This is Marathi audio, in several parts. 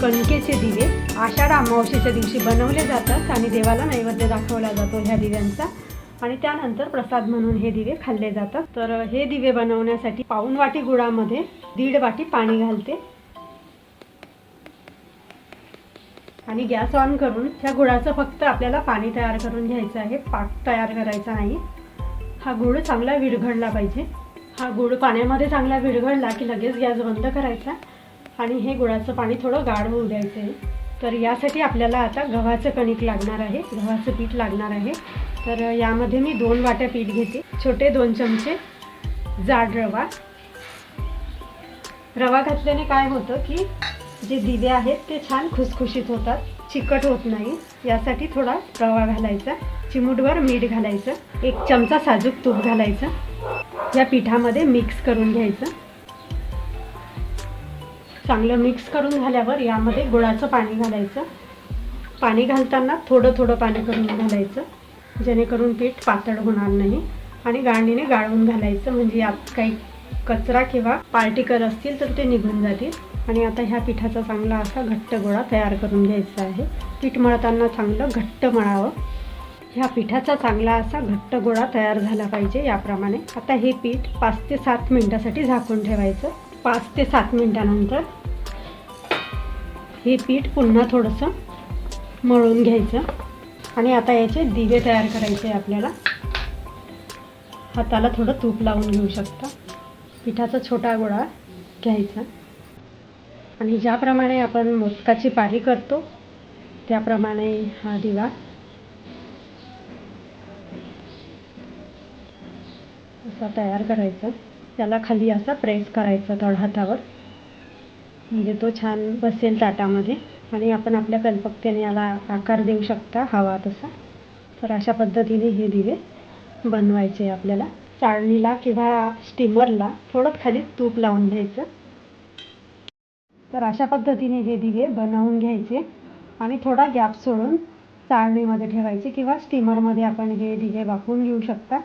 कणकेचे दिवे आषाढ अमावस्येच्या दिवशी बनवले जातात आणि देवाला नैवेद्य दाखवला जातो ह्या दिव्यांचा. आणि त्यानंतर प्रसाद म्हणून हे दिवे खाल्ले जातात. तर हे दिवे बनवण्यासाठी पाऊण वाटी गुळामध्ये दीड वाटी पाणी घालते. आणि गॅस ऑन करून ह्या गुळाचं फक्त आपल्याला पाणी तयार करून घ्यायचं आहे. पाक तयार करायचा नाही. हा गुळ चांगला विरघळला पाहिजे. हा गुळ पाण्यामध्ये चांगला विरघळला की लगेच गॅस बंद करायचा. आणि हे गुळाचं पाणी थोडं गाढ होऊ द्यायचं आहे. तर यासाठी आपल्याला आता गव्हाचं कणिक लागणार आहे. गव्हाचं पीठ लागणार आहे. तर यामध्ये मी दोन वाट्या पीठ घेते. छोटे दोन चमचे जाड रवा. रवा घातल्याने काय होतं की जे दिवे आहेत ते छान खुसखुशीत होतात. चिकट होत नाही. यासाठी थोडा रवा घालायचा. चिमूटभर मीठ घालायचं. एक चमचा साजूक तूप घालायचं. या पिठामध्ये मिक्स करून घ्यायचं. चांगलं मिक्स करून झाल्यावर यामध्ये गुळाचं पाणी घालायचं. पाणी घालताना थोडं थोडं पाणी करून घालायचं. जेणेकरून पीठ पातळ होणार नाही. आणि गाळणीने गाळून घालायचं. म्हणजे यात काही कचरा किंवा पार्टिकल असतील तर ते निघून जातील. आणि आता ह्या पिठाचा चांगला असा घट्ट गोळा तयार करून घ्यायचा आहे. पीठ मळताना चांगलं घट्ट मळावं. ह्या पिठाचा चांगला असा घट्ट गोळा तयार झाला पाहिजे याप्रमाणे. आता हे पीठ पाच ते सात मिनटासाठी झाकून ठेवायचं. पाच ते सात मिनटानंतर हे पीठ पुन्हा थोडंसं मळून घ्यायचं. आणि आता याचे दिवे तयार करायचे आपल्याला. हाताला थोडं तूप लावून घेऊ शकता. पिठाचा छोटा गोळा घ्यायचा. आणि ज्याप्रमाणे आपण मोदकाची पारी करतो त्याप्रमाणे हा दिवा. असा तयार करायचा. त्याला खाली असा प्रेस करायचा तळहातावर म्हणजे तो छान बसेल ताटामध्ये. आणि आपण आपल्या कल्पकतेने याला आकार देऊ शकता हवा तसा. तर अशा पद्धतीने हे दिवे बनवायचे आपल्याला. चाळणीला किंवा स्टीमरला थोडं खाली तूप लावून घ्यायचं. तर अशा पद्धतीने हे दिवे बनवून घ्यायचे. आणि थोडा गॅप सोडून चाळणीमध्ये ठेवायचे किंवा स्टीमरमध्ये आपण हे दिवे वाकून घेऊ शकता.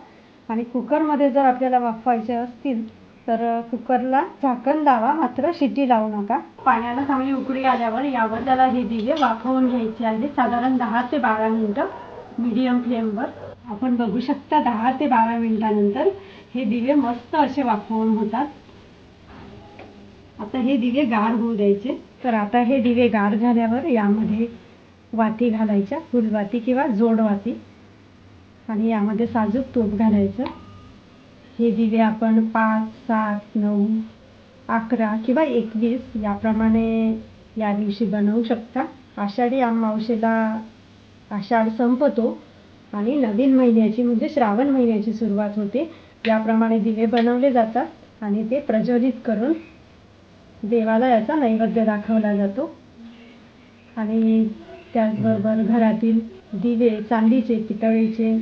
आणि कुकरमध्ये जर आपल्याला वाफवायचे असतील तर कुकरला झाकण लावा मात्र शिटी लावू नका. पाण्याला चांगली उकळी आल्यावर यावर त्याला हे दिवे वाफवून घ्यायचे आहे साधारण दहा ते बारा मिनटं मीडियम फ्लेमवर आपण बघू शकता दहा ते बारा मिनिटानंतर हे दिवे मस्त असे वाफवून होतात. आता हे दिवे गार होऊ द्यायचे. तर आता हे दिवे गार झाल्यावर यामध्ये वाती घालायच्या फुलवाती किंवा जोडवाती. आणि यामध्ये साजूक तूप घालायचं. हे दिवे आपण पाच सात नऊ अकरा किंवा एकवीस याप्रमाणे या दिवशी बनवू शकता. आषाढी अमावशेला आषाढ संपतो आणि नवीन महिन्याची म्हणजे श्रावण महिन्याची सुरुवात होते. याप्रमाणे दिवे बनवले जातात आणि ते प्रज्वलित करून देवाला याचा नैवेद्य दाखवला जातो. आणि त्याचबरोबर घरातील दिवे चांदीचे पितळीचे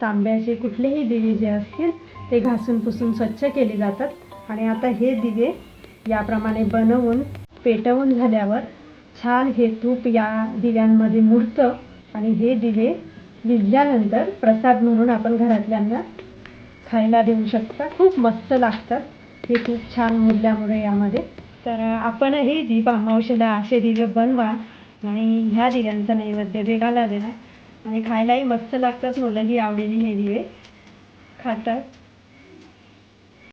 तांब्याचे कुठलेही दिवे जे असतील ते घासून पुसून स्वच्छ केले जातात. आणि आता हे दिवे याप्रमाणे बनवून पेटवून झाल्यावर छान हे तूप या दिव्यांमध्ये मुरतं आणि हे दिवे विझल्यानंतर प्रसाद म्हणून आपण घरातल्यांना खायला देऊ शकता. खूप मस्त लागतात. हे तूप छान मुरल्यामुळे यामध्ये. तर आपणही दीप अमावशेला असे दिवे बनवा. आणि ह्या दिव्यांचा नैवेद्य देवाला देणार. आणि खायलाही मस्त लागतात मुलंही आवडीने हे दिवे खातात.